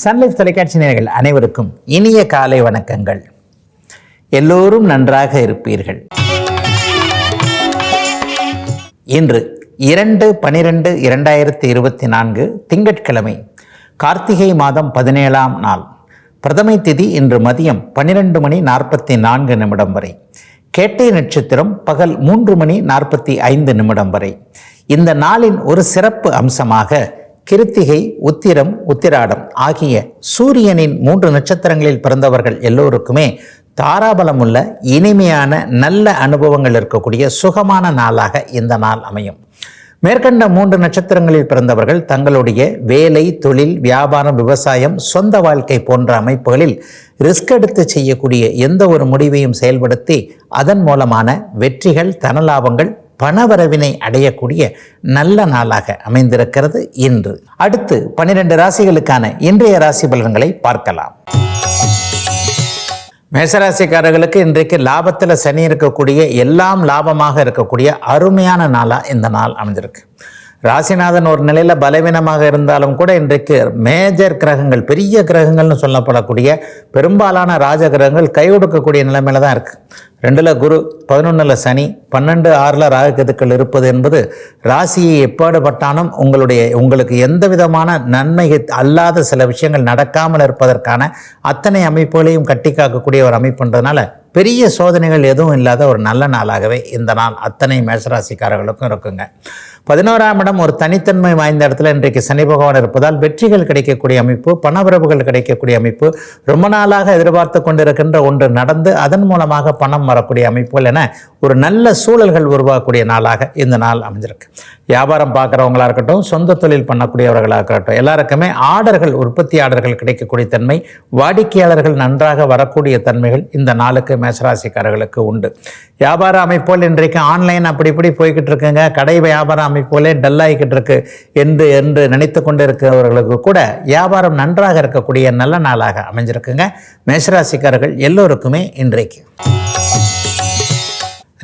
Sun Life தொலைக்காட்சி நேர்கள் அனைவருக்கும் இனிய காலை வணக்கங்கள். எல்லோரும் நன்றாக இருப்பீர்கள். இன்று இரண்டு பனிரெண்டு இரண்டாயிரத்தி இருபத்தி நான்கு திங்கட்கிழமை கார்த்திகை மாதம் பதினேழாம் நாள். பிரதமை திதி இன்று மதியம் பன்னிரெண்டு மணி நாற்பத்தி நான்கு நிமிடம் வரை. கேட்டை நட்சத்திரம் பகல் மூன்று மணி நாற்பத்தி ஐந்து நிமிடம் வரை. இந்த நாளின் ஒரு சிறப்பு அம்சமாக கிருத்திகை உத்திரம் உத்திராடம் ஆகிய சூரியனின் மூன்று நட்சத்திரங்களில் பிறந்தவர்கள் எல்லோருக்குமே தாராபலம் உள்ள இனிமையான நல்ல அனுபவங்கள் இருக்கக்கூடிய சுகமான நாளாக இந்த நாள் அமையும். மேற்கண்ட மூன்று நட்சத்திரங்களில் பிறந்தவர்கள் தங்களுடைய வேலை தொழில் வியாபாரம் விவசாயம் சொந்த வாழ்க்கை போன்ற அமைப்புகளில் ரிஸ்க் எடுத்து செய்யக்கூடிய எந்த ஒரு முடிவையும் செயல்படுத்தி அதன் மூலமான வெற்றிகள் தனலாபங்கள் பணவரவினை அடையக்கூடிய நல்ல நாளாக அமைந்திருக்கிறது இன்று. அடுத்து பன்னிரண்டு ராசிகளுக்கான இன்றைய ராசி பலன்களை பார்க்கலாம். மேசராசிக்காரர்களுக்கு இன்றைக்கு லாபத்தில் சனி இருக்கக்கூடிய எல்லாம் லாபமாக இருக்கக்கூடிய அருமையான நாளாக இந்த நாள் அமைஞ்சிருக்கு. ராசிநாதன் ஒரு நிலையில் பலவீனமாக இருந்தாலும் கூட இன்றைக்கு மேஜர் கிரகங்கள் பெரிய கிரகங்கள்னு சொல்லப்படக்கூடிய பெரும்பாலான ராஜ கிரகங்கள் கை கொடுக்கக்கூடிய நிலைமையில தான் இருக்குது ரெண்டில் குரு பதினொன்றில் சனி பன்னெண்டு ஆறில் ராகக்கெதுக்கள் இருப்பது என்பது ராசியை எப்பாடுபட்டாலும் உங்களுடைய உங்களுக்கு எந்த விதமான நன்மை அல்லாத சில விஷயங்கள் நடக்காமல் இருப்பதற்கான அத்தனை அமைப்புகளையும் கட்டி காக்கக்கூடிய ஒரு அமைப்புன்றதுனால பெரிய சோதனைகள் எதுவும் இல்லாத ஒரு நல்ல நாளாகவே இந்த நாள் அத்தனை மேசராசிக்காரர்களுக்கும் இருக்குங்க. பதினோராம் இடம் ஒரு தனித்தன்மை வாய்ந்த இடத்துல இன்றைக்கு சனி பகவான் இருப்பதால் வெற்றிகள் கிடைக்கக்கூடிய அமைப்பு பணவரவுகள் கிடைக்கக்கூடிய அமைப்பு ரொம்ப நாளாக எதிர்பார்த்து கொண்டிருக்கின்ற ஒன்று நடந்து அதன் மூலமாக பணம் வரக்கூடிய அமைப்புகள் என ஒரு நல்ல சூழல்கள் உருவாகக்கூடிய நாளாக இந்த நாள் அமைஞ்சிருக்கு. வியாபாரம் பார்க்குறவங்களாக இருக்கட்டும் சொந்த தொழில் பண்ணக்கூடியவர்களாக இருக்கட்டும் எல்லாருக்குமே ஆர்டர்கள் உற்பத்தி ஆர்டர்கள் கிடைக்கக்கூடிய தன்மை வாடிக்கையாளர்கள் நன்றாக வரக்கூடிய தன்மைகள் இந்த நாளுக்கு மேசராசிக்காரர்களுக்கு உண்டு. வியாபார அமைப்புகள் இன்றைக்கு ஆன்லைன் அப்படி இப்படி போய்கிட்டு இருக்குங்க. கடை வியாபாரம் வியாபார போலே டல்லாகிக்கிட்டு இருக்கு என்று என்று நினைத்து கொண்டு இருக்கிறவர்களுக்கு கூட வியாபாரம் நன்றாக இருக்கக்கூடிய நல்ல நாளாக அமைஞ்சிருக்குங்க. மேஷராசிக்காரர்கள் எல்லோருக்குமே இன்றைக்கு.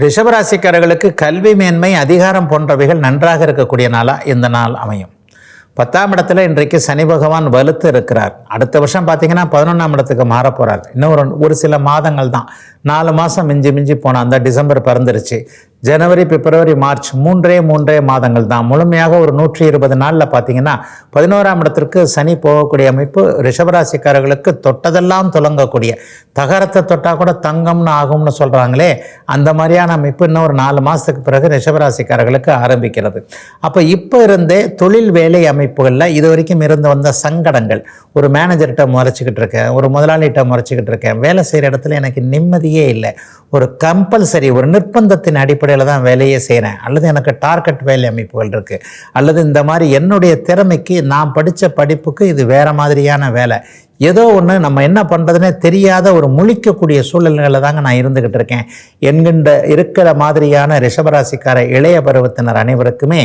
ரிஷபராசிக்காரர்களுக்கு கல்வி மேன்மை அதிகாரம் போன்றவைகள் நன்றாக இருக்கக்கூடிய நாளாக இந்த நாள் அமையும். பத்தாம் இடத்துல இன்றைக்கு சனி பகவான் வலுத்து இருக்கிறார். அடுத்த வருஷம் பார்த்தீங்கன்னா பதினொன்றாம் இடத்துக்கு மாற போகிறார் இன்னும் ஒரு ஒரு சில மாதங்கள் தான். நாலு மாதம் மிஞ்சி மிஞ்சி போனால் அந்த டிசம்பர் பிறந்துருச்சு. ஜனவரி பிப்ரவரி மார்ச் மூன்றே மூன்றே மாதங்கள் தான். முழுமையாக ஒரு நூற்றி இருபது நாளில் பார்த்தீங்கன்னா பதினோராம் இடத்திற்கு சனி போகக்கூடிய அமைப்பு ரிஷபராசிக்காரர்களுக்கு தொட்டதெல்லாம் துலங்கக்கூடிய தகரத்தை தொட்டால் கூட தங்கம்னு ஆகும்னு சொல்கிறாங்களே அந்த மாதிரியான அமைப்பு இன்னும் ஒரு நாலு மாதத்துக்கு பிறகு ரிஷபராசிக்காரர்களுக்கு ஆரம்பிக்கிறது. அப்போ இப்போ இருந்தே தொழில் வேலை அமைப்புகளில் இது வரைக்கும் இருந்து வந்த சங்கடங்கள் ஒரு மேனேஜர்கிட்ட முறைச்சிக்கிட்டு இருக்கேன் ஒரு முதலாளிகிட்ட முறைச்சிக்கிட்டு இருக்கேன் வேலை செய்கிற இடத்துல எனக்கு நிம்மதியே இல்லை ஒரு கம்பல்சரி ஒரு நிர்பந்தத்தின் அடிப்படையில் தான் வேலையே செய்கிறேன் அல்லது எனக்கு டார்கெட் வேலை அமைப்புகள் இருக்குது அல்லது இந்த மாதிரி என்னுடைய திறமைக்கு நான் படித்த படிப்புக்கு இது வேறு மாதிரியான வேலை. ஏதோ ஒன்று நம்ம என்ன பண்ணுறதுனே தெரியாத ஒரு முழிக்கக்கூடிய சூழ்நிலைகளில் தாங்க நான் இருந்துக்கிட்டு இருக்கேன். என்கின்ற இருக்கிற மாதிரியான ரிஷபராசிக்கார இளைய பருவத்தினர் அனைவருக்குமே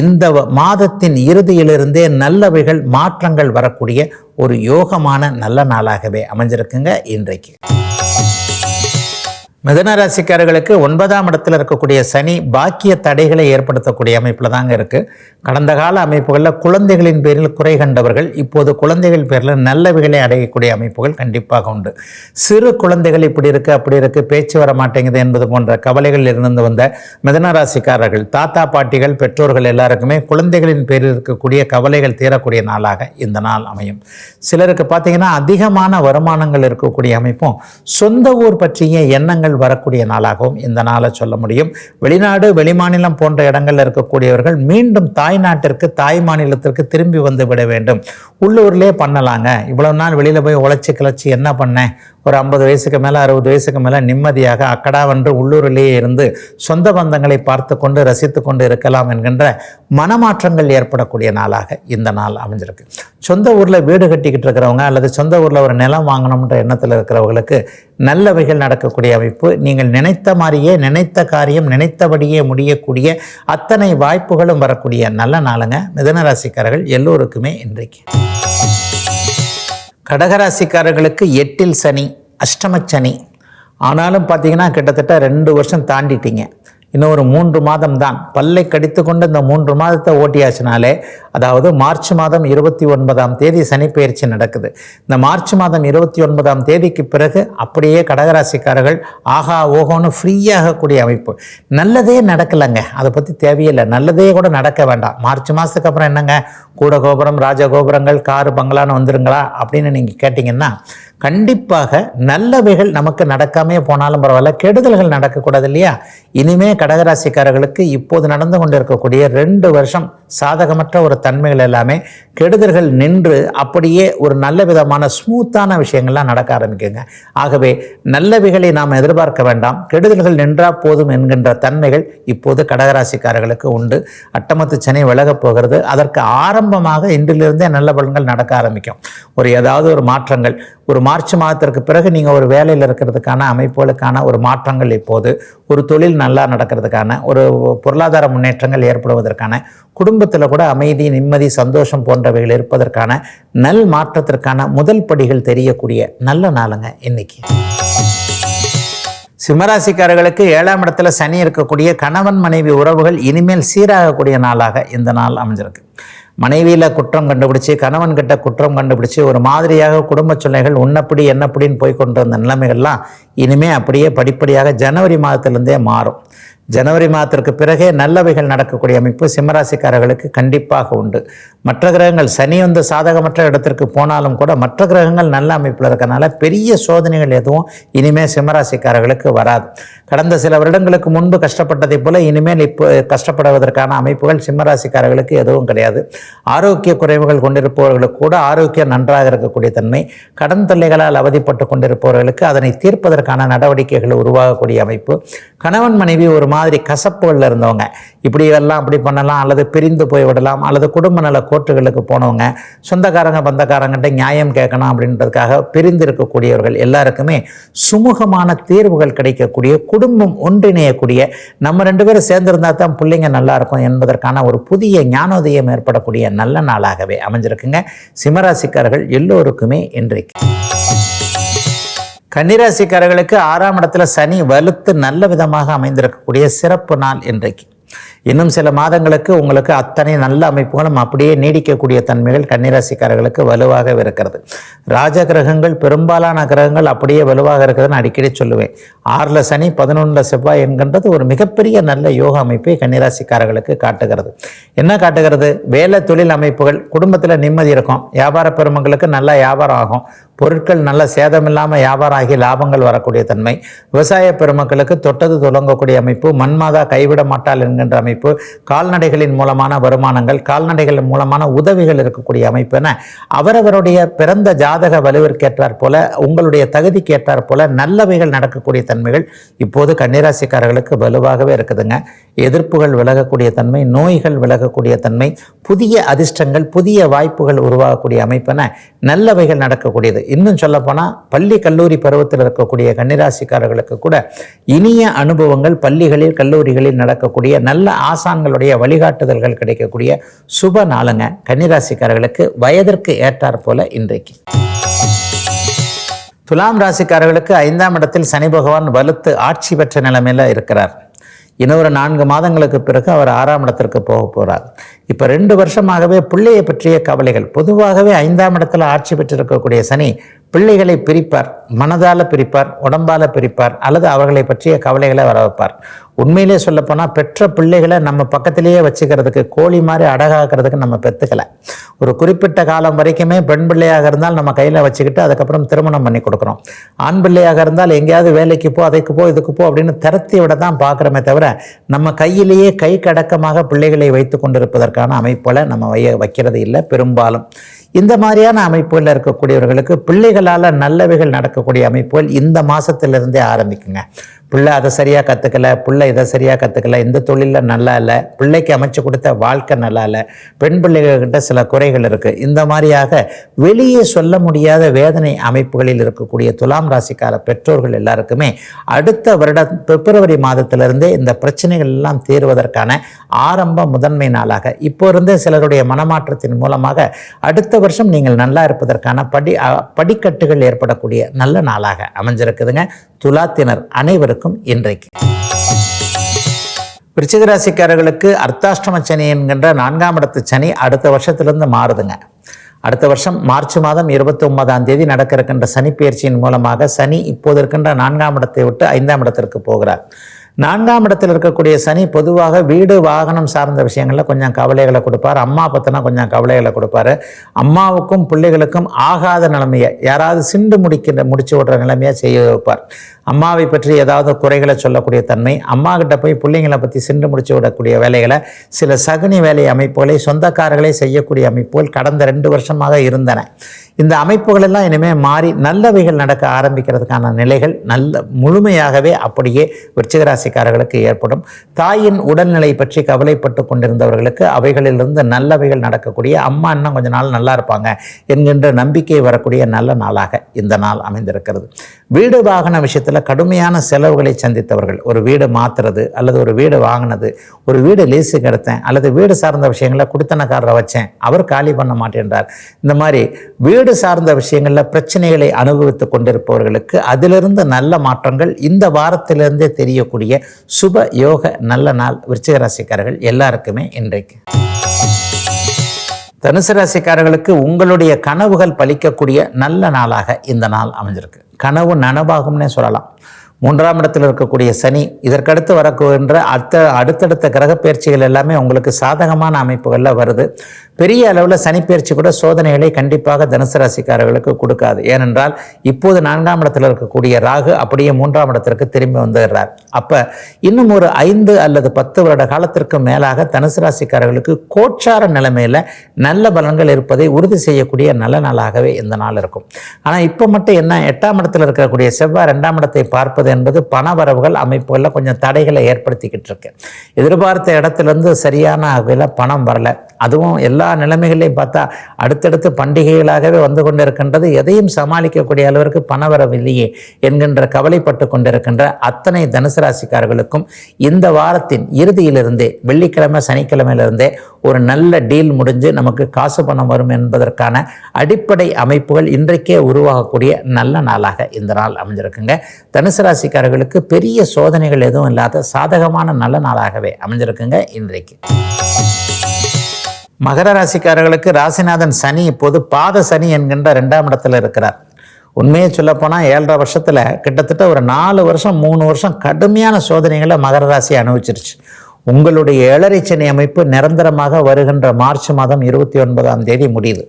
இந்த மாதத்தின் இறுதியிலிருந்தே நல்லவைகள் மாற்றங்கள் வரக்கூடிய ஒரு யோகமான நல்ல நாளாகவே அமைஞ்சிருக்குங்க இன்றைக்கு. மிதன ராசிக்காரர்களுக்கு ஒன்பதாம் இடத்துல இருக்கக்கூடிய சனி பாக்கிய தடைகளை ஏற்படுத்தக்கூடிய அமைப்பில் தாங்க இருக்குது கடந்த கால அமைப்புகளில் குழந்தைகளின் பேரில் குறை கண்டவர்கள் இப்போது குழந்தைகள் பேரில் நல்லவைகளை அடையக்கூடிய அமைப்புகள் கண்டிப்பாக உண்டு. சிறு குழந்தைகள் இப்படி இருக்குது அப்படி இருக்குது பேச்சு வர மாட்டேங்குது என்பது போன்ற கவலைகள் இருந்து வந்த மிதன ராசிக்காரர்கள் தாத்தா பாட்டிகள் பெற்றோர்கள் எல்லாருக்குமே குழந்தைகளின் பேரில் இருக்கக்கூடிய கவலைகள் தீரக்கூடிய நாளாக இந்த நாள் அமையும். சிலருக்கு பார்த்தீங்கன்னா அதிகமான வருமானங்கள் இருக்கக்கூடிய அமைப்பும் சொந்த ஊர் பற்றிய எண்ணங்கள் வரக்கூடிய நாளாகவும் இந்த நாளை சொல்ல முடியும். வெளிநாடு வெளிமாநிலம் போன்ற இடங்களில் இருக்கக்கூடியவர்கள் மீண்டும் தாய் நாட்டிற்கு தாய் மாநிலத்திற்கு திரும்பி வந்து விட வேண்டும். உள்ளூர்லேயே பண்ணலாங்க. இவ்வளவு நாள் வெளியில் போய் உழைச்சி கிளச்சி என்ன பண்ணேன்? ஒரு ஐம்பது வயசுக்கு மேலே அறுபது வயசுக்கு மேலே நிம்மதியாக அக்கடாவென்று உள்ளூரிலேயே இருந்து சொந்த பந்தங்களை பார்த்து கொண்டு ரசித்து கொண்டு இருக்கலாம் என்கின்ற மனமாற்றங்கள் ஏற்படக்கூடிய நாளாக இந்த நாள் அமைஞ்சிருக்கு. சொந்த ஊரில் வீடு கட்டிக்கிட்டு இருக்கிறவங்க அல்லது சொந்த ஊரில் ஒரு நிலம் வாங்கணுன்ற எண்ணத்தில் இருக்கிறவங்களுக்கு நல்லவைகள் நடக்கக்கூடிய அமைப்பு. நீங்கள் நினைத்த மாதிரியே நினைத்த காரியம் நினைத்தபடியே முடியக்கூடிய அத்தனை வாய்ப்புகளும் வரக்கூடிய நல்ல நாளுங்க. மிதனராசிக்காரர்கள் எல்லோருக்குமே இன்றைக்கு. கடகராசிக்காரர்களுக்கு எட்டில் சனி அஷ்டமச்சனி சனி. ஆனாலும் பார்த்தீங்கன்னா கிட்டத்தட்ட ரெண்டு வருஷம் தாண்டிட்டீங்க. இன்னும் ஒரு மூன்று மாதம் தான் பல்லை கடித்து கொண்டு இந்த மூன்று மாதத்தை ஓட்டியாச்சுனாலே அதாவது மார்ச் மாதம் இருபத்தி ஒன்பதாம் தேதி சனிப்பெயர்ச்சி நடக்குது. இந்த மார்ச் மாதம் இருபத்தி ஒன்பதாம் தேதிக்கு பிறகு அப்படியே கடகராசிக்காரர்கள் ஆகா ஓகோன்னு ஃப்ரீயாகக்கூடிய அமைப்பு. நல்லதே நடக்கலைங்க. அதை பற்றி தேவையில்லை நல்லதே கூட நடக்க வேண்டாம். மார்ச் மாதத்துக்கு அப்புறம் என்னங்க? கூட கோபுரம் ராஜகோபுரங்கள் காரு பங்களான்னு வந்துருங்களா? அப்படின்னு நீங்கள் கேட்டிங்கன்னா கண்டிப்பாக நல்லவைகள் நமக்கு நடக்காமே போனாலும் பரவாயில்ல. கெடுதல்கள் நடக்கக்கூடாது இல்லையா? இனிமே கடகராசிக்காரர்களுக்கு இப்போது நடந்து கொண்டிருக்கக்கூடிய ரெண்டு வருஷம் சாதகமற்ற ஒரு தன்மைகள் எல்லாமே கெடுதல்கள் நின்று அப்படியே ஒரு நல்ல விதமான ஸ்மூத்தான விஷயங்கள்லாம் நடக்க ஆரம்பிக்குங்க. ஆகவே நல்லவைகளை நாம் எதிர்பார்க்க வேண்டாம். கெடுதல்கள் நின்றா போதும் என்கின்ற தன்மைகள் இப்போது கடகராசிக்காரர்களுக்கு உண்டு. அட்டமத்து சனி விலகப் போகிறது. அதற்கு ஆரம்பமாக இன்றிலிருந்தே நல்ல பலன்கள் நடக்க ஆரம்பிக்கும். ஒரு ஏதாவது ஒரு மாற்றங்கள். ஒரு மார்ச் மாதத்திற்கு பிறகு நீங்கள் ஒரு வேலையில் இருக்கிறதுக்கான அமைப்புகளுக்கான ஒரு மாற்றங்கள் இப்போது. ஒரு தொழில் நல்லா நடக்கும் நடக்கிறதுக்கான ஒரு பொருளாதார முன்னேற்றங்கள் ஏற்படுவதற்கான குடும்பத்தில் கூட அமைதி நிம்மதி சந்தோஷம் போன்றவைகள் இருப்பதற்கான நல் மாற்றத்திற்கான முதல் படிகள் தெரியக்கூடிய நல்ல நாளுங்க இன்னைக்கு. சிம்மராசிக்காரர்களுக்கு ஏழாம் இடத்துல சனி இருக்கக்கூடிய கணவன் மனைவி உறவுகள் இனிமேல் சீராகக்கூடிய நாளாக இந்த நாள் அமைஞ்சிருக்கு. மனைவியில் குற்றம் கண்டுபிடிச்சு கணவன் கிட்ட குற்றம் கண்டுபிடிச்சு ஒரு மாதிரியாக குடும்ப சொல்லைகள் உன்னப்படி என்னப்படின்னு போய் கொண்டிருந்த நிலைமைகள்லாம் இனிமே அப்படியே படிப்படியாக ஜனவரி மாதத்திலிருந்தே மாறும். ஜனவரி மாதத்திற்கு பிறகே நல்லவைகள் நடக்கக்கூடிய அமைப்பு சிம்மராசிக்காரர்களுக்கு கண்டிப்பாக உண்டு. மற்ற கிரகங்கள் சனி வந்து சாதகமற்ற இடத்திற்கு போனாலும் கூட மற்ற கிரகங்கள் நல்ல அமைப்பில் இருக்கிறனால பெரிய சோதனைகள் எதுவும் இனிமேல் சிம்மராசிக்காரர்களுக்கு வராது. கடந்த சில வருடங்களுக்கு முன்பு கஷ்டப்பட்டதை போல இனிமேல் இப்போ கஷ்டப்படுவதற்கான அமைப்புகள் சிம்மராசிக்காரர்களுக்கு எதுவும் கிடையாது. ஆரோக்கிய குறைவுகள் கொண்டிருப்பவர்களுக்கு கூட ஆரோக்கியம் நன்றாக இருக்கக்கூடிய தன்மை. கடன் தொல்லைகளால் அவதிப்பட்டு கொண்டிருப்பவர்களுக்கு அதனை தீர்ப்பதற்கான நடவடிக்கைகள் உருவாகக்கூடிய அமைப்பு. கணவன் மனைவி ஒரு மாதிரி கசப்புகளில் இருந்தவங்க. இப்படி எல்லாம் அப்படி பண்ணலாம் அல்லது பிரிந்து போய்விடலாம் அல்லது குடும்ப நல கோர்ட்டுகளுக்கு போனவங்க சொந்தக்காரங்க பந்தக்காரங்கிட்ட நியாயம் கேட்கணும் அப்படின்றதுக்காக பிரிந்து இருக்கக்கூடியவர்கள் எல்லாருக்குமே சுமூகமான தீர்வுகள் கிடைக்கக்கூடிய குடும்பம் ஒன்றிணையக்கூடிய நம்ம ரெண்டு பேரும் சேர்ந்திருந்தா தான் பிள்ளைங்க நல்லாயிருக்கும் என்பதற்கான ஒரு புதிய ஞானோதயம் ஏற்படக்கூடிய நல்ல நாளாகவே அமைஞ்சிருக்குங்க. சிம்மராசிக்காரர்கள் எல்லோருக்குமே இன்றைக்கு. கன்னிராசிக்காரர்களுக்கு ஆறாம் இடத்துல சனி வலுத்து நல்ல விதமாக அமைந்திருக்கக்கூடிய சிறப்பு நாள் இன்றைக்கு. இன்னும் சில மாதங்களுக்கு உங்களுக்கு அத்தனை நல்ல அமைப்புகளும் அப்படியே நீடிக்கக்கூடிய தன்மைகள் கன்னிராசிக்காரர்களுக்கு வலுவாக இருக்கிறது. ராஜ கிரகங்கள் பெரும்பாலான கிரகங்கள் அப்படியே வலுவாக இருக்கிறதுன்னு அடிக்கடி சொல்லுவேன். ஆறில் சனி பதினொன்றில் செவ்வாய் என்கின்றது ஒரு மிகப்பெரிய நல்ல யோக அமைப்பை கன்னிராசிக்காரர்களுக்கு காட்டுகிறது. என்ன காட்டுகிறது? வேலை தொழில் அமைப்புகள் குடும்பத்தில் நிம்மதி இருக்கும். வியாபார பெருமங்களுக்கு நல்லா வியாபாரம் ஆகும். பொருட்கள் நல்ல சேதமில்லாமல் வியாபாரம் ஆகி லாபங்கள் வரக்கூடிய தன்மை. விவசாய பெருமக்களுக்கு தொட்டது தொடங்கக்கூடிய அமைப்பு மண்மாதா கைவிட மாட்டாள் என்கின்ற அமைப்பு கால்நடைகளின் மூலமான வருமானங்கள் கால்நடைகள் மூலமான உதவிகள் இருக்கக்கூடிய அமைப்பு என அவரவருடைய பிறந்த ஜாதக வலுவிற்கேற்றாற் போல உங்களுடைய தகுதிக்கு ஏற்றாற் போல நல்லவைகள் நடக்கக்கூடிய தன்மைகள் இப்போது கன்னிராசிக்காரர்களுக்கு வலுவாகவே இருக்குதுங்க. எதிர்ப்புகள் விலகக்கூடிய தன்மை நோய்கள் விலகக்கூடிய தன்மை புதிய அதிர்ஷ்டங்கள் புதிய வாய்ப்புகள் உருவாகக்கூடிய அமைப்பென நல்லவைகள் நடக்கக்கூடியது. இன்னும் சொல்லப்போனால் பள்ளி கல்லூரி பருவத்தில் இருக்கக்கூடிய கன்னிராசிக்காரர்களுக்கு கூட இனிய அனுபவங்கள் பள்ளிகளில் கல்லூரிகளில் நடக்கக்கூடிய நல்ல ஆசான்களுடைய வழிகாட்டுதல்கள் கிடைக்கக்கூடிய சுப நாளுங்க கன்னிராசிக்காரர்களுக்கு வயதிற்கு ஏற்றாற் போல இன்றைக்கு. துலாம் ராசிக்காரர்களுக்கு ஐந்தாம் இடத்தில் சனி பகவான் வலுத்து ஆட்சி பெற்ற நிலைமையில இருக்கிறார். இன்னொரு நான்கு மாதங்களுக்கு பிறகு அவர் ஆறாம் இடத்திற்கு போக போகிறார் இப்போ ரெண்டு வருஷமாகவே பிள்ளையை பற்றிய கவலைகள். பொதுவாகவே ஐந்தாம் இடத்துல ஆட்சி பெற்றிருக்கக்கூடிய சனி பிள்ளைகளை பிரிப்பார் மனதால் பிரிப்பார் உடம்பால் பிரிப்பார் அல்லது அவர்களை பற்றிய கவலைகளை வர வைப்பார் உண்மையிலே சொல்லப்போனால் பெற்ற பிள்ளைகளை நம்ம பக்கத்திலேயே வச்சுக்கிறதுக்கு கோழி மாதிரி அடகாக்கிறதுக்கு நம்ம பெற்றுக்கலை ஒரு குறிப்பிட்ட காலம் வரைக்குமே பெண் பிள்ளையாக இருந்தால் நம்ம கையில் வச்சுக்கிட்டு அதுக்கப்புறம் திருமணம் பண்ணி கொடுக்குறோம். ஆண் பிள்ளையாக இருந்தால் எங்கேயாவது வேலைக்கு போ அதைக்கு போ இதுக்கு போ அப்படின்னு திறத்தி விட தான் பார்க்குறோமே தவிர நம்ம கையிலேயே கை கடக்கமாக பிள்ளைகளை வைத்து கொண்டிருப்பதற்கான அமைப்பில் நம்ம வைய வைக்கிறது இல்லை பெரும்பாலும். இந்த மாதிரியான அமைப்புகளில் இருக்கக்கூடியவர்களுக்கு பிள்ளைகளால் நல்லவைகள் நடக்கக்கூடிய அமைப்புகள் இந்த மாதத்திலிருந்தே ஆரம்பிக்குங்க. பிள்ளை அதை சரியாக கற்றுக்கல பிள்ளை இதை சரியாக கற்றுக்கல இந்த தொழிலில் நல்லா இல்லை பிள்ளைக்கு அமைச்சு கொடுத்த வாழ்க்கை நல்லா இல்லை பெண் பிள்ளைகள்கிட்ட சில குறைகள் இருக்குது இந்த மாதிரியாக வெளியே சொல்ல முடியாத வேதனை அமைப்புகளில் இருக்கக்கூடிய துலாம் ராசிக்கார பெற்றோர்கள் எல்லாருக்குமே அடுத்த வருடம் பிப்ரவரி மாதத்திலிருந்தே இந்த பிரச்சனைகள் எல்லாம் தீர்வதற்கான ஆரம்ப முதன்மை நாளாக. இப்போ இருந்து சிலருடைய மனமாற்றத்தின் மூலமாக அடுத்த வருஷம் நீங்கள் நல்லா இருப்பதற்கான படி படிக்கட்டுகள் ஏற்படக்கூடிய நல்ல நாளாக அமைஞ்சிருக்குதுங்க. துலாத்தினர் அனைவருக்கும் இன்றைக்கு. விருச்சிகராசிக்காரர்களுக்கு அர்த்தாஷ்டம சனி என்கின்ற நான்காம் இடத்து சனி அடுத்த வருஷத்திலிருந்து மாறுதுங்க. அடுத்த வருஷம் மார்ச் மாதம் இருபத்தி ஒன்பதாம் தேதி நடக்க இருக்கின்ற சனி பயிற்சியின் மூலமாக சனி இப்போது இருக்கின்ற நான்காம் இடத்தை விட்டு ஐந்தாம் இடத்திற்கு போகிறார். நான்காம் இடத்தில் இருக்கக்கூடிய சனி பொதுவாக வீடு வாகனம் சார்ந்த விஷயங்களில் கொஞ்சம் கவலைகளை கொடுப்பார். அம்மா பற்றினா கொஞ்சம் கவலைகளை கொடுப்பாரு. அம்மாவுக்கும் பிள்ளைகளுக்கும் ஆகாத நிலைமையை யாராவது சிண்டு முடிக்கிற முடிச்சு விடுற நிலைமையை செய்ய வைப்பார். அம்மாவை பற்றி ஏதாவது குறைகளை சொல்லக்கூடிய தன்மை அம்மா கிட்ட போய் பிள்ளைங்களை பற்றி சிண்டு முடிச்சு விடக்கூடிய வேலைகளை சில சகுனி வேலை அமைப்புகளை சொந்தக்காரர்களே செய்யக்கூடிய அமைப்புகள் கடந்த ரெண்டு வருஷமாக இருந்தன. இந்த அமைப்புகள் எல்லாம் இனிமேல் மாறி நல்லவைகள் நடக்க ஆரம்பிக்கிறதுக்கான நிலைகள் நல்ல முழுமையாகவே அப்படியே விருச்சிகராசிக்காரர்களுக்கு ஏற்படும். தாயின் உடல்நிலை பற்றி கவலைப்பட்டு கொண்டிருந்தவர்களுக்கு அவைகளிலிருந்து நல்லவைகள் நடக்கக்கூடிய அம்மா இன்னும் கொஞ்ச நாள் நல்லா இருப்பாங்க என்கின்ற நம்பிக்கை வரக்கூடிய நல்ல நாளாக இந்த நாள் அமைந்திருக்கிறது. வீடு வாகன விஷயத்தில் கடுமையான செலவுகளை சந்தித்தவர்கள் ஒரு வீடு மாற்றுறது அல்லது ஒரு வீடு வாங்கினது ஒரு வீடு லீஸுக்கு எடுத்தேன் அல்லது வீடு சார்ந்த விஷயங்களை கொடுத்தனக்காரரை வச்சேன் அவர் காலி பண்ண மாட்டேன்றார். இந்த மாதிரி வீடு சார்ந்த விஷயங்களில் பிரச்சனைகளை அனுபவித்து கொண்டிருப்பவர்களுக்கு அதிலிருந்து நல்ல மாற்றங்கள் இந்த வாரத்திலிருந்தே தெரியக்கூடிய சுப யோக நல்ல நாள் விருச்சிக ராசிக்காரர்கள் எல்லாருக்குமே இன்றைக்கு. தனுசு ராசிக்காரர்களுக்கு உங்களுடைய கனவுகள் பலிக்கக்கூடிய நல்ல நாளாக இந்த நாள் அமைஞ்சிருக்கு. கனவு நனவாகும்னே சொல்லலாம். மூன்றாம் இடத்தில் இருக்கக்கூடிய சனி இதற்கடுத்து வரக்கூடிய அடுத்த அடுத்தடுத்த கிரக பயிற்சிகள் எல்லாமே உங்களுக்கு சாதகமான அமைப்புகளில் வருது. பெரிய அளவில் சனிப்பெயர்ச்சி கூட சோதனைகளை கண்டிப்பாக தனுசு ராசிக்காரர்களுக்கு கொடுக்காது. ஏனென்றால் இப்போது நான்காம் இடத்தில் இருக்கக்கூடிய ராகு அப்படியே மூன்றாம் இடத்திற்கு திரும்பி வந்துடுறார். அப்போ இன்னும் ஒரு ஐந்து அல்லது பத்து வருட காலத்திற்கு மேலாக தனுசு ராசிக்காரர்களுக்கு கோச்சார நிலைமையில் நல்ல பலன்கள் இருப்பதை உறுதி செய்யக்கூடிய நல்ல நாளாகவே இந்த நாள் இருக்கும். ஆனால் இப்போ மட்டும் என்ன எட்டாம் இடத்தில் இருக்கக்கூடிய செவ்வாய் ரெண்டாம் இடத்தை பார்ப்பது என்பது பண வரவுகள் அமைப்புகளில் கொஞ்சம் தடைகளை ஏற்படுத்திக்கிட்டு இருக்கு. எதிர்பார்த்த இடத்துலேருந்து சரியான வகையில் பணம் வரல. அதுவும் எல்லா நிலைமைகளையும் பார்த்தா அடுத்தடுத்து பண்டிகைகளாகவே வந்து கொண்டிருக்கின்றது. எதையும் சமாளிக்கக்கூடிய அளவிற்கு பணவரவு இல்லையே என்கின்ற கவலைப்பட்டு கொண்டிருக்கின்ற அத்தனை தனுசு ராசிக்காரர்களுக்கும் இந்த வாரத்தின் இறுதியிலிருந்தே வெள்ளிக்கிழமை சனிக்கிழமையிலிருந்தே ஒரு நல்ல டீல் முடிஞ்சு நமக்கு காசு பணம் வரும் என்பதற்கான அடிப்படை அமைப்புகள் இன்றைக்கே உருவாகக்கூடிய நல்ல நாளாக இந்த நாள் அமைஞ்சிருக்குங்க. தனுசு ராசிக்காரர்களுக்கு பெரிய சோதனைகள் எதுவும் இல்லாத சாதகமான நல்ல நாளாகவே அமைஞ்சிருக்குங்க இன்றைக்கு. மகர ராசிக்காரர்களுக்கு ராசிநாதன் சனி இப்போது பாத சனி என்கின்ற ரெண்டாம் இடத்துல இருக்கிறார். உண்மையை சொல்லப்போனால் ஏழரை வருஷத்தில் கிட்டத்தட்ட ஒரு நாலு வருஷம் மூணு வருஷம் கடுமையான சோதனைகளை மகர ராசி அனுபவிச்சிருச்சு. உங்களுடைய ஏழரை சனி அமைப்பு நிரந்தரமாக வருகின்ற மார்ச் மாதம் இருபத்தி ஒன்பதாம் தேதி முடியுது.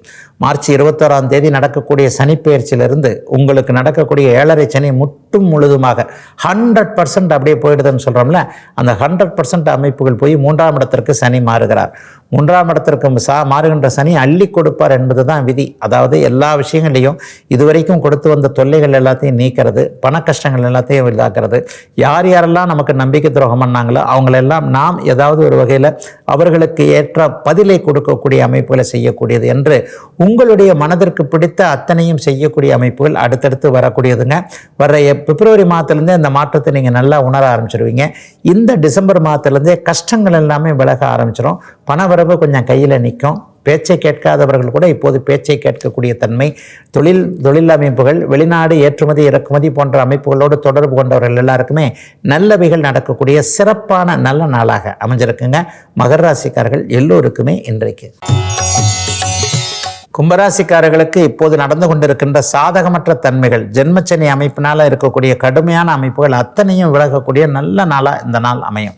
மார்ச் இருபத்தோராம் தேதி நடக்கக்கூடிய சனிப்பெயர்ச்சியிலிருந்து உங்களுக்கு நடக்கக்கூடிய ஏழரை சனி முட்டும் முழுதுமாக ஹண்ட்ரட் பர்சன்ட் அப்படியே போயிடுதுன்னு சொல்கிறோம்ல அந்த ஹண்ட்ரட் பர்சன்ட் அமைப்புகள் போய் மூன்றாம் இடத்திற்கு சனி மாறுகிறார். மூன்றாம் இடத்திற்கு சா மாறுகின்ற சனி அள்ளி கொடுப்பார் என்பது தான் விதி. அதாவது எல்லா விஷயங்களையும் இதுவரைக்கும் கொடுத்து வந்த தொல்லைகள் எல்லாத்தையும் நீக்கிறது பண கஷ்டங்கள் எல்லாத்தையும் இதாக்குறது. யார் யாரெல்லாம் நமக்கு நம்பிக்கை துரோகம் பண்ணாங்களோ அவங்களெல்லாம் நாம் ஏதாவது ஒரு வகையில் அவர்களுக்கு ஏற்ற பதிலை கொடுக்கக்கூடிய அமைப்புகளை செய்யக்கூடியது என்று உங்களுடைய மனதிற்கு பிடித்த அத்தனையும் செய்யக்கூடிய அமைப்புகள் அடுத்தடுத்து வரக்கூடியதுங்க. வர பிப்ரவரி மாதத்துலேருந்தே இந்த மாற்றத்தை நீங்கள் நல்லா உணர ஆரம்பிச்சிருவீங்க. இந்த டிசம்பர் மாதத்துலேருந்தே கஷ்டங்கள் எல்லாமே விலக ஆரம்பிச்சிடும் பணவரவு கொஞ்சம் கையில் நிற்கும். பேச்சை கேட்காதவர்கள் கூட இப்போது பேச்சை கேட்கக்கூடிய தன்மை. தொழில் தொழில் அமைப்புகள் வெளிநாடு ஏற்றுமதி இறக்குமதி போன்ற அமைப்புகளோடு தொடர்பு கொண்டவர்கள் எல்லாருக்குமே நல்லவைகள் நடக்கக்கூடிய சிறப்பான நல்ல நாளாக அமைஞ்சிருக்குங்க. மகர ராசிக்காரர்கள் எல்லோருக்குமே இன்றைக்கு. கும்பராசிக்காரர்களுக்கு இப்போது நடந்து கொண்டிருக்கின்ற சாதகமற்ற தன்மைகள் ஜென்மச்சனி அமைப்பினால் இருக்கக்கூடிய கடுமையான அமைப்புகள் அத்தனையும் விலகக்கூடிய நல்ல நாளாக இந்த நாள் அமையும்.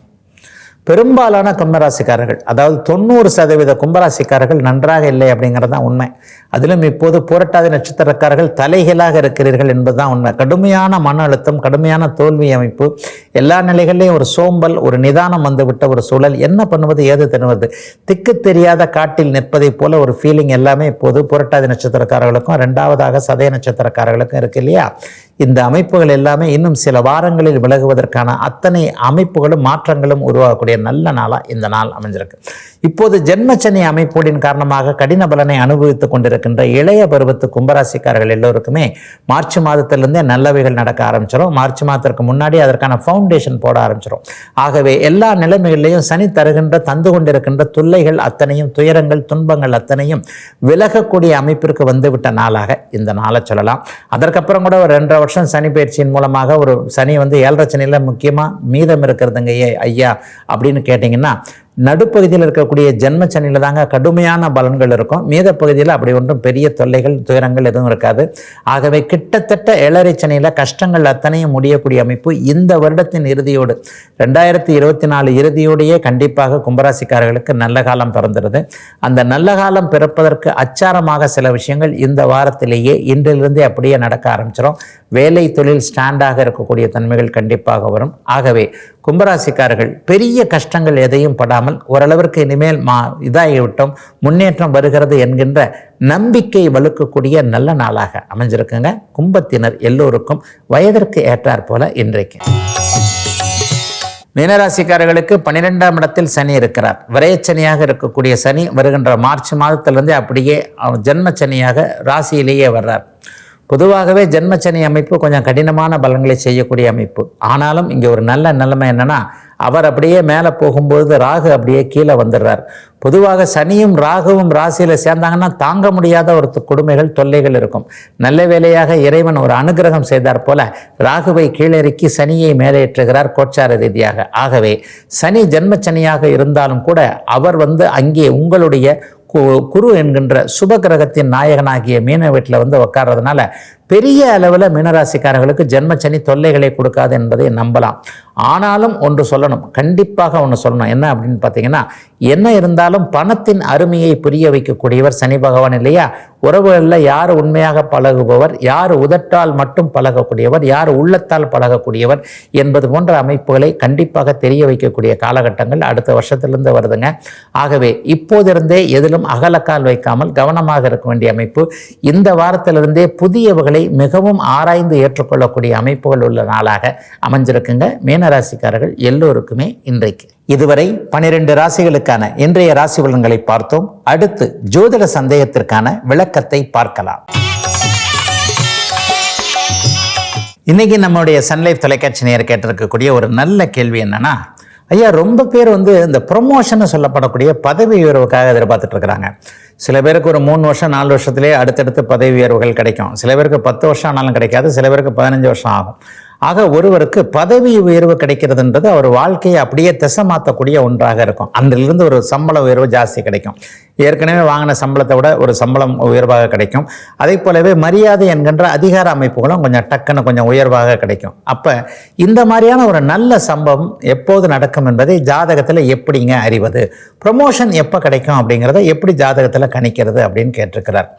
பெரும்பாலான கும்பராசிக்காரர்கள் அதாவது தொண்ணூறு சதவீத கும்பராசிக்காரர்கள் நன்றாக இல்லை அப்படிங்கிறது தான் உண்மை. அதிலும் இப்போது புரட்டாதி நட்சத்திரக்காரர்கள் தலைகளாக இருக்கிறீர்கள் என்பதுதான் உண்மை. கடுமையான மன அழுத்தம் கடுமையான தோல்வி அமைப்பு. எல்லா நிலைகளிலையும் ஒரு சோம்பல் ஒரு நிதானம் வந்துவிட்ட ஒரு சூழல். என்ன பண்ணுவது ஏது தருவது திக்கு தெரியாத காட்டில் நிற்பதைப் போல ஒரு ஃபீலிங் எல்லாமே இப்போது புரட்டாதி நட்சத்திரக்காரர்களுக்கும் ரெண்டாவதாக சதய நட்சத்திரக்காரர்களுக்கும் இருக்கு இல்லையா? இந்த அமைப்புகள் எல்லாமே இன்னும் சில வாரங்களில் விலகுவதற்கான அத்தனை அமைப்புகளும் மாற்றங்களும் உருவாகக்கூடிய நல்ல நாளாக இந்த நாள் அமைஞ்சிருக்கு. இப்போது ஜென்மச்சனி அமைப்போடின் காரணமாக கடின பலனை அனுபவித்துக் கொண்டிருக்க இருக்கின்ற இளைய பருவத்து கும்பராசிக்காரர்கள் எல்லோருக்குமே மார்ச் மாதத்திலிருந்தே நல்லவைகள் நடக்க ஆரம்பிச்சிடும் மார்ச் மாதத்திற்கு முன்னாடி அதற்கான ஃபவுண்டேஷன் போட ஆரம்பிச்சிடும் ஆகவே எல்லா நிலைமைகளிலையும் சனி தருகின்ற தந்து கொண்டிருக்கின்ற தொல்லைகள் அத்தனையும் துயரங்கள் துன்பங்கள் அத்தனையும் விலகக்கூடிய அமைப்பிற்கு வந்துவிட்ட நாளாக இந்த நாளை சொல்லலாம். அதற்கப்புறம் கூட ஒரு ரெண்டரை வருஷம் சனி பயிற்சியின் மூலமாக ஒரு சனி வந்து ஏழரை சனியில் முக்கியமாக மீதம் இருக்கிறதுங்க ஐயா ஐயா அப்படின்னு கேட்டிங்கன்னா நடுப்பகுதியில் இருக்கக்கூடிய ஜென்ம சனியில் தாங்க கடுமையான பலன்கள் இருக்கும். மீத பகுதியில் அப்படி ஒன்றும் பெரிய தொல்லைகள் துயரங்கள் எதுவும் இருக்காது. ஆகவே கிட்டத்தட்ட ஏழரை சனியில் கஷ்டங்கள் அத்தனையும் முடியக்கூடிய அமைப்பு இந்த வருடத்தின் இறுதியோடு ரெண்டாயிரத்தி இருபத்தி நாலு இறுதியோடையே கண்டிப்பாக கும்பராசிக்காரர்களுக்கு நல்ல காலம் பிறந்துடுது அந்த நல்ல காலம் பிறப்பதற்கு அச்சாரமாக சில விஷயங்கள் இந்த வாரத்திலேயே இன்றிலிருந்தே அப்படியே நடக்க ஆரம்பிச்சிடும் வேலை தொழில் ஸ்டாண்டாக இருக்கக்கூடிய தன்மைகள் கண்டிப்பாக வரும். ஆகவே கும்பராசிக்காரர்கள் பெரிய கஷ்டங்கள் எதையும் படாமல் ஓரளவிற்கு இனிமேல் மா இதாகிவிட்டோம். முன்னேற்றம் வருகிறது என்கின்ற நம்பிக்கை வலுக்கக்கூடிய நல்ல நாளாக அமைஞ்சிருக்குங்க. கும்பத்தினர் எல்லோருக்கும் வயதிற்கு ஏற்றாற் போல இன்றைக்கு. மீனராசிக்காரர்களுக்கு பன்னிரெண்டாம் இடத்தில் சனி இருக்கிறார். விரயச்சனியாக இருக்கக்கூடிய சனி வருகின்ற மார்ச் மாதத்திலிருந்து அப்படியே ஜென்ம சனியாக ராசியிலேயே வர்றார். பொதுவாகவே ஜென்மச்சனி அமைப்பு கொஞ்சம் கடினமான பலன்களை செய்யக்கூடிய அமைப்பு. ஆனாலும் இங்கே ஒரு நல்ல நிலைமை என்னென்னா அவர் அப்படியே மேலே போகும்பொழுது ராகு அப்படியே கீழே வந்துடுறார். பொதுவாக சனியும் ராகுவும் ராசியில் சேர்ந்தாங்கன்னா தாங்க முடியாத ஒரு கொடுமைகள் தொல்லைகள் இருக்கும். நல்ல வேளையாக இறைவன் ஒரு அனுகிரகம் செய்தார் போல ராகுவை கீழிறக்கி சனியை மேலேற்றுகிறார் கோச்சார ரீதியாக. ஆகவே சனி ஜென்மச்சனியாக இருந்தாலும் கூட அவர் வந்து அங்கே உங்களுடைய குரு என்கின்ற சுப கிரகத்தின் நாயகனாகிய மீன வீட்டில் வந்து உட்கார்றதுனால பெரிய அளவில் மீனராசிக்காரர்களுக்கு ஜென்மச்சனி தொல்லைகளை கொடுக்காது என்பதை நம்பலாம். ஆனாலும் ஒன்று சொல்லணும் கண்டிப்பாக ஒன்று சொல்லணும். என்ன அப்படின்னு பார்த்தீங்கன்னா என்ன இருந்தாலும் பணத்தின் அருமையை புரிய வைக்கக்கூடியவர் சனி பகவான் இல்லையா? உறவுகளில் யார் உண்மையாக பழகுபவர் யார் உதட்டால் மட்டும் பழகக்கூடியவர் யார் உள்ளத்தால் பழகக்கூடியவர் என்பது போன்ற அமைப்புகளை கண்டிப்பாக தெரிய வைக்கக்கூடிய காலகட்டங்கள் அடுத்த வருஷத்திலிருந்து வருதுங்க. ஆகவே இப்போதிருந்தே எதிலும் அகலக்கால் வைக்காமல் கவனமாக இருக்க வேண்டிய அமைப்பு இந்த வாரத்திலிருந்தே புதியவர்களை மிகவும் ஆராய்ந்து ஏற்றுக்கொள்ளக்கூடிய அமைப்புகள் உள்ள நாளாக அமைஞ்சிருக்குங்க. மீனராசிக்காரர்கள் எல்லோருக்குமே இன்றைக்கு. இதுவரை பனிரெண்டு ராசிகளுக்கான இன்றைய ராசி பலன்களை பார்த்தோம். அடுத்து ஜோதிட சந்தேகத்திற்கான விளக்கத்தை பார்க்கலாம். இன்னைக்கு நம்முடைய சன்லைஃப் தொலைக்காட்சி நேர் கேட்டிருக்கக்கூடிய ஒரு நல்ல கேள்வி என்னன்னா ஐயா ரொம்ப பேர் வந்து இந்த ப்ரொமோஷன் சொல்லப்படக்கூடிய பதவி உயர்வுக்காக எதிர்பார்த்துட்டு இருக்கிறாங்க. சில பேருக்கு ஒரு மூணு வருஷம் நாலு வருஷத்துலேயே அடுத்தடுத்து பதவி உயர்வுகள் கிடைக்கும். சில பேருக்கு பத்து வருஷம் ஆனாலும் கிடைக்காது சில பேருக்கு பதினஞ்சு வருஷம் ஆகும். ஆக ஒருவருக்கு பதவி உயர்வு கிடைக்கிறதுன்றது அவர் வாழ்க்கையை அப்படியே திசை மாற்றக்கூடிய ஒன்றாக இருக்கும். அதிலிருந்து ஒரு சம்பள உயர்வு ஜாஸ்தி கிடைக்கும். ஏற்கனவே வாங்கின சம்பளத்தை விட ஒரு சம்பளம் உயர்வாக கிடைக்கும். அதே போலவே மரியாதை என்கின்ற அதிகார அமைப்புகளும் கொஞ்சம் டக்குன்னு கொஞ்சம் உயர்வாக கிடைக்கும். அப்போ இந்த மாதிரியான ஒரு நல்ல சம்பவம் எப்போது நடக்கும் என்பதை ஜாதகத்தில் எப்படிங்க அறிவது? ப்ரொமோஷன் எப்போ கிடைக்கும் அப்படிங்கிறத எப்படி ஜாதகத்தில் கணிக்கிறது அப்படின்னு கேட்டிருக்கிறார்.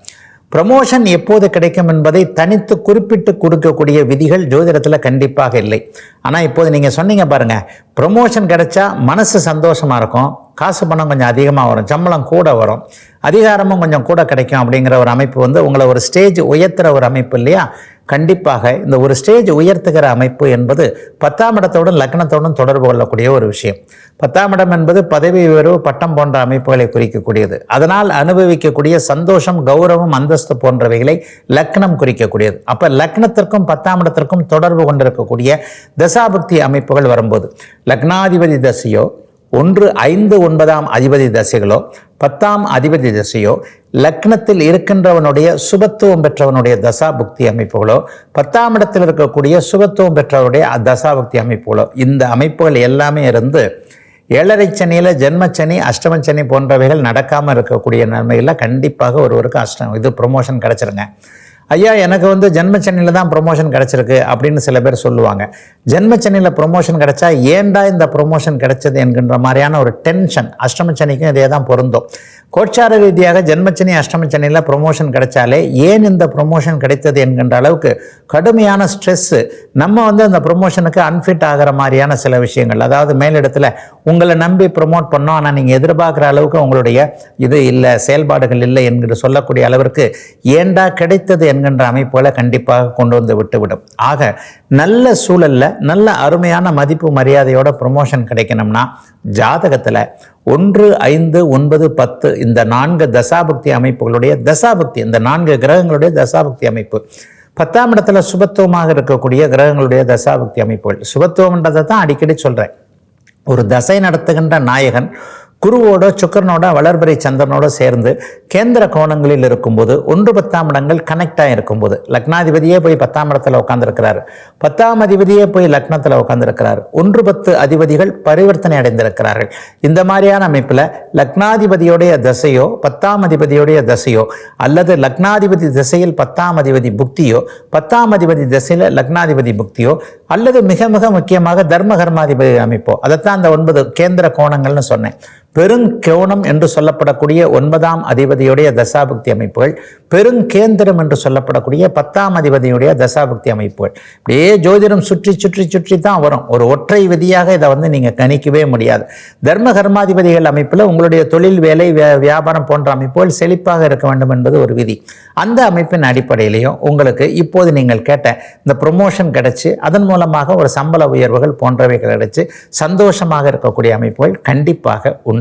ப்ரமோஷன் எப்போது கிடைக்கும் என்பதை தனித்து குறிப்பிட்டு கொடுக்கக்கூடிய விதிகள் ஜோதிடத்தில் கண்டிப்பாக இல்லை. ஆனால் இப்போது நீங்கள் சொன்னீங்க பாருங்க ப்ரமோஷன் கிடைச்சா மனசு சந்தோஷமாக இருக்கும் காசு பணம் கொஞ்சம் அதிகமாக வரும் சம்பளம் கூட வரும் அதிகாரமும் கொஞ்சம் கூட கிடைக்கும் அப்படிங்கிற ஒரு அமைப்பு வந்து உங்களை ஒரு ஸ்டேஜ் உயர்த்துற ஒரு அமைப்பு இல்லையா? கண்டிப்பாக இந்த ஒரு ஸ்டேஜ் உயர்த்துகிற அமைப்பு என்பது பத்தாம் இடத்தோடும் லக்னத்தோடும் தொடர்பு கொள்ளக்கூடிய ஒரு விஷயம். பத்தாம் இடம் என்பது பதவி உயர்வு பட்டம் போன்ற அமைப்புகளை குறிக்கக்கூடியது. அதனால் அனுபவிக்கக்கூடிய சந்தோஷம் கௌரவம் அந்தஸ்து போன்றவைகளை லக்னம் குறிக்கக்கூடியது. அப்போ லக்னத்திற்கும் பத்தாம் இடத்திற்கும் தொடர்பு கொண்டிருக்கக்கூடிய தசாபக்தி அமைப்புகள் வரும்போது லக்னாதிபதி தசையோ ஒன்று ஐந்து ஒன்பதாம் அதிபதி தசைகளோ பத்தாம் அதிபதி தசையோ லக்னத்தில் இருக்கின்றவனுடைய சுபத்துவம் பெற்றவனுடைய தசா புக்தி அமைப்புகளோ பத்தாம் இடத்தில் இருக்கக்கூடிய சுபத்துவம் பெற்றவருடைய தசாபுக்தி அமைப்புகளோ இந்த அமைப்புகள் எல்லாமே இருந்து ஏழரை சனியில் ஜென்மச்சனி அஷ்டமச்சனி போன்றவைகள் நடக்காமல் இருக்கக்கூடிய நன்மையில் கண்டிப்பாக ஒருவருக்கு அஷ்டம் இது ப்ரொமோஷன் கிடச்சிருங்க. ஐயா எனக்கு வந்து ஜென்ம சென்னையில் தான் ப்ரொமோஷன் கிடச்சிருக்கு அப்படின்னு சில பேர் சொல்லுவாங்க. ஜென்ம சென்னையில் ப்ரொமோஷன் கிடைச்சா ஏன்டா இந்த ப்ரொமோஷன் கிடைச்சது என்கின்ற மாதிரியான ஒரு டென்ஷன் அஷ்டமச்சனிக்கும் இதே தான் பொருந்தும். கோச்சார ரீதியாக ஜென்மச்சனி அஷ்டமச்சனியில் ப்ரொமோஷன் கிடைச்சாலே ஏன் இந்த ப்ரொமோஷன் கிடைத்தது என்கின்ற அளவுக்கு கடுமையான ஸ்ட்ரெஸ்ஸு நம்ம வந்து அந்த ப்ரொமோஷனுக்கு அன்ஃபிட் ஆகிற மாதிரியான சில விஷயங்கள். அதாவது மேலிடத்தில் உங்களை நம்பி ப்ரொமோட் பண்ணோம் ஆனால் நீங்கள் எதிர்பார்க்குற அளவுக்கு உங்களுடைய இது இல்லை செயல்பாடுகள் இல்லை என்கிற சொல்லக்கூடிய அளவிற்கு ஏண்டா கிடைத்தது என்கின்ற அமைப்புகளை கண்டிப்பாக கொண்டு வந்து விட்டுவிடும். ஆக நல்ல சூழல்ல நல்ல அருமையான மதிப்பு மரியாதையோட ப்ரொமோஷன் கிடைக்கணும்னா ஜாதகத்தில் ஒன்று ஐந்து ஒன்பது பத்து இந்த நான்கு தசாபக்தி அமைப்புகளுடைய தசாபக்தி இந்த நான்கு கிரகங்களுடைய தசாபக்தி அமைப்பு. பத்தாம் இடத்துல சுபத்துவமாக இருக்கக்கூடிய கிரகங்களுடைய தசாபக்தி அமைப்புகள். சுபத்துவம்ன்றதை தான் அடிக்கடி சொல்கிறேன் ஒரு தசை நடத்துகின்ற நாயகன் குருவோட சுக்கரனோட வளர்பறை சந்திரனோட சேர்ந்து கேந்திர கோணங்களில் இருக்கும்போது ஒன்று பத்தாம் இடங்கள் கனெக்டாக இருக்கும்போது லக்னாதிபதியே போய் பத்தாம் இடத்துல உட்காந்துருக்கிறார் பத்தாம் அதிபதியே போய் லக்னத்தில் உட்காந்துருக்கிறார் ஒன்று பத்து அதிபதிகள் பரிவர்த்தனை அடைந்திருக்கிறார்கள். இந்த மாதிரியான அமைப்பில் லக்னாதிபதியுடைய தசையோ பத்தாம் அதிபதியுடைய தசையோ அல்லது லக்னாதிபதி திசையில் பத்தாம் அதிபதி புக்தியோ பத்தாம் அதிபதி திசையில் லக்னாதிபதி புக்தியோ அல்லது மிக மிக முக்கியமாக தர்ம கர்மாதிபதி அமைப்போ அதைத்தான் அந்த ஒன்பது கேந்திர கோணங்கள்னு சொன்னேன். பெருங்கோணம் என்று சொல்லப்படக்கூடிய ஒன்பதாம் அதிபதியுடைய தசாபக்தி அமைப்புகள் பெருங்கேந்திரம் என்று சொல்லப்படக்கூடிய பத்தாம் அதிபதியுடைய தசாபக்தி அமைப்புகள். இப்படியே ஜோதிடம் சுற்றி சுற்றி சுற்றி தான் வரும். ஒரு ஒற்றை விதியாக இதை வந்து நீங்கள் கணிக்கவே முடியாது. தர்ம கர்மாதிபதிகள் அமைப்பில் உங்களுடைய தொழில் வேலை வியா- வியாபாரம் போன்ற அமைப்புகள் செழிப்பாக இருக்க வேண்டும் என்பது ஒரு விதி. அந்த அமைப்பின் அடிப்படையிலையும் உங்களுக்கு இப்போது நீங்கள் கேட்ட இந்த ப்ரொமோஷன் கிடைச்சி அதன் மூலமாக ஒரு சம்பள உயர்வுகள் போன்றவைகள் கிடைச்சி சந்தோஷமாக இருக்கக்கூடிய அமைப்புகள் கண்டிப்பாக உண்டு.